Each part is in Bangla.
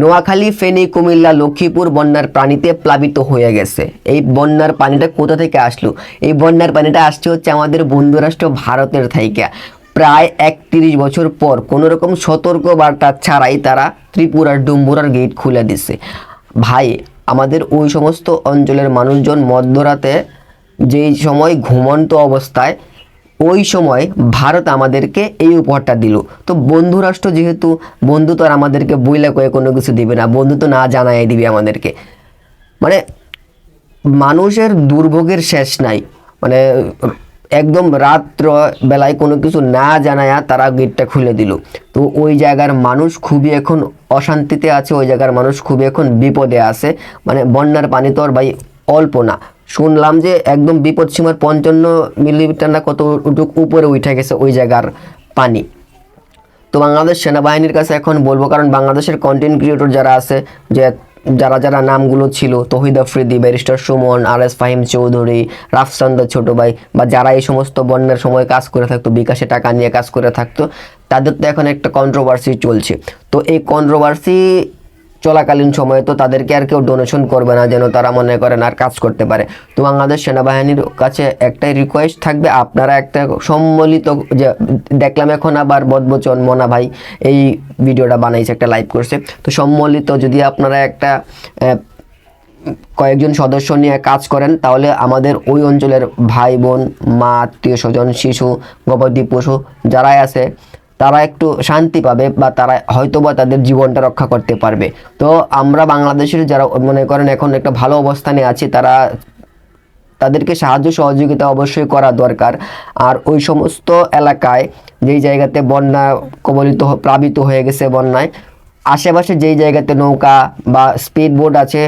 নোয়াখালী, ফেনী, কুমিল্লা, লক্ষ্মীপুর বন্যার পানিতে প্লাবিত হয়ে গেছে। এই বন্যার পানিটা কোথা থেকে আসলো? এই বন্যার পানিটা আসছে হচ্ছে আমাদের বন্ধুরাষ্ট্র ভারতের থেকে। প্রায় একত্রিশ বছর পর কোনো রকম সতর্ক বার্তা ছাড়াই তারা ত্রিপুরার ডুম্বুরার গেট খুলে দিছে। ভাই, আমাদের ওই সমস্ত অঞ্চলের মানুষজন মধ্যরাতে যেই সময় ঘুমন্ত অবস্থায় ওই সময় ভারত আমাদেরকে এই উপহারটা দিল। তো বন্ধু রাষ্ট্র যেহেতু, বন্ধু তো আর আমাদেরকে বইলা কয়ে কোনো কিছু দিবে না, বন্ধু তো না জানাই দিবে আমাদেরকে। মানে মানুষের দুর্ভোগের শেষ নাই। মানে একদম রাত্র বেলায় কোনো কিছু না জানায়া তারা গেটটা খুলে দিল। তো ওই জায়গার মানুষ খুবই এখন অশান্তিতে আছে, ওই জায়গার মানুষ খুবই এখন বিপদে আছে। মানে বন্যার পানি তো আর ভাই অল্প না। শুনলাম যে একদম বিপদ সীমার পঞ্চান্ন মিলিমিটার না কত উপরে উঠে গেছে ওই জায়গার পানি। তো বাংলাদেশ সেনাবাহিনীর কাছে এখন বলব, কারণ বাংলাদেশের কন্টেন্ট ক্রিয়েটর যারা আছে, যে যারা যারা নামগুলো ছিল, তহিদ আফ্রিদি, ব্যারিস্টার সুমন আর এস ফাহিম চৌধুরী রাফসান্দার ছোট ভাই, বা যারা এই সমস্ত বন্যার সময় কাজ করে থাকতো, বিকাশে টাকা নিয়ে কাজ করে থাকতো, তাদের তো এখন একটা কন্ট্রোভার্সি চলছে। তো এই কন্ট্রোভার্সি চলাকালীন সময়ে তো তাদেরকে আর কেউ ডোনেশন করবে না, যেন তারা মনে করেন আর কাজ করতে পারে। তো বাংলাদেশ সেনাবাহিনীর কাছে একটাই রিকোয়েস্ট থাকবে, আপনারা একটা সম্মিলিত যে দেখলাম এখন আবার বদবচন মনা ভাই এই ভিডিওটা বানাইছে, একটা লাইভ করছে। তো সম্মিলিত যদি আপনারা একটা কয়েকজন সদস্য নিয়ে কাজ করেন, তাহলে আমাদের ওই অঞ্চলের ভাই বোন, মা, আত্মীয় স্বজন, শিশু গবাদি পশু যারাই আছে তারা একটু শান্তি পাবে বা তারা হয়তোবা তাদের জীবনটা রক্ষা করতে পারবে। তো আমরা বাংলাদেশের যারা মনে করেন এখন একটা ভালো অবস্থানে আছে, তারা তাদেরকে সাহায্য সহযোগিতা অবশ্যই করা দরকার। আর ওই সমস্ত এলাকায় যেই জায়গাতে বন্যা কবলিত প্লাবিত হয়ে গেছে বন্যায়, আশেপাশে যেই জায়গাতে নৌকা বা স্পিড বোট আছে,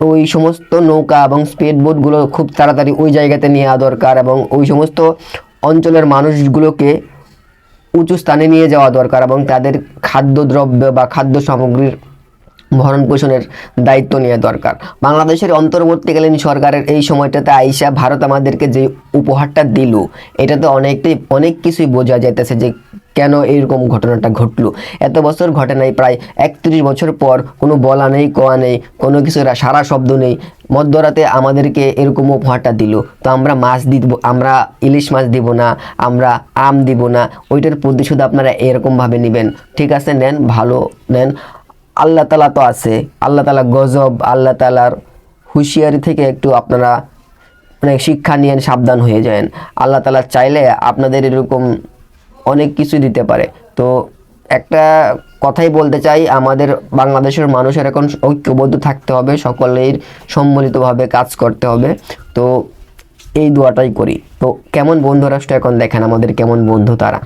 ওই সমস্ত নৌকা এবং স্পিড বোটগুলো খুব তাড়াতাড়ি ওই জায়গাতে নেওয়া দরকার এবং ওই সমস্ত অঞ্চলের মানুষগুলোকে উঁচু স্থানে নিয়ে যাওয়া দরকার এবং তাদের খাদ্যদ্রব্য বা খাদ্য সামগ্রীর ভরণ পোষণের দায়িত্ব নেওয়া দরকার। বাংলাদেশের অন্তর্বর্তীকালীন সরকারের এই সময়টাতে আইসা ভারত আমাদেরকে যে উপহারটা দিল, এটাতে অনেকটাই, অনেক কিছুই বোঝা যাইতেছে যে কেন এইরকম ঘটনাটা ঘটলো? এত বছর ঘটে নাই, প্রায় একত্রিশ বছর পর কোনো বলা নেই, কোয়া নেই, কোনো কিছু সারা শব্দ নেই। মধ্যরাতে আমাদেরকে এরকম উপহারটা দিল। তো আমরা মাছ দিব আমরা ইলিশ মাছ দিব না, আমরা আম দিব না, ওইটার প্রতিশোধ আপনারা এরকমভাবে নেবেন। ঠিক আছে, নেন, ভালো, নেন। আল্লাহ তালা তো আছে। আল্লাহ তালা গজব, আল্লাহ তালার হুঁশিয়ারি থেকে একটু আপনারা মানে শিক্ষা নিয়ে সাবধান হয়ে যান আল্লাহ তালা চাইলে আপনাদের এরকম অনেক কিছু দিতে পারে। তো একটা কথাই বলতে চাই, আমাদের বাংলাদেশের মানুষের এখন ঐক্যবদ্ধ থাকতে হবে, সকলের সম্মিলিতভাবে কাজ করতে হবে। তো এই দোয়াটাই করি। তো কেমন বন্ধু রাষ্ট্র এখন দেখেন আমাদের, কেমন বন্ধু তারা।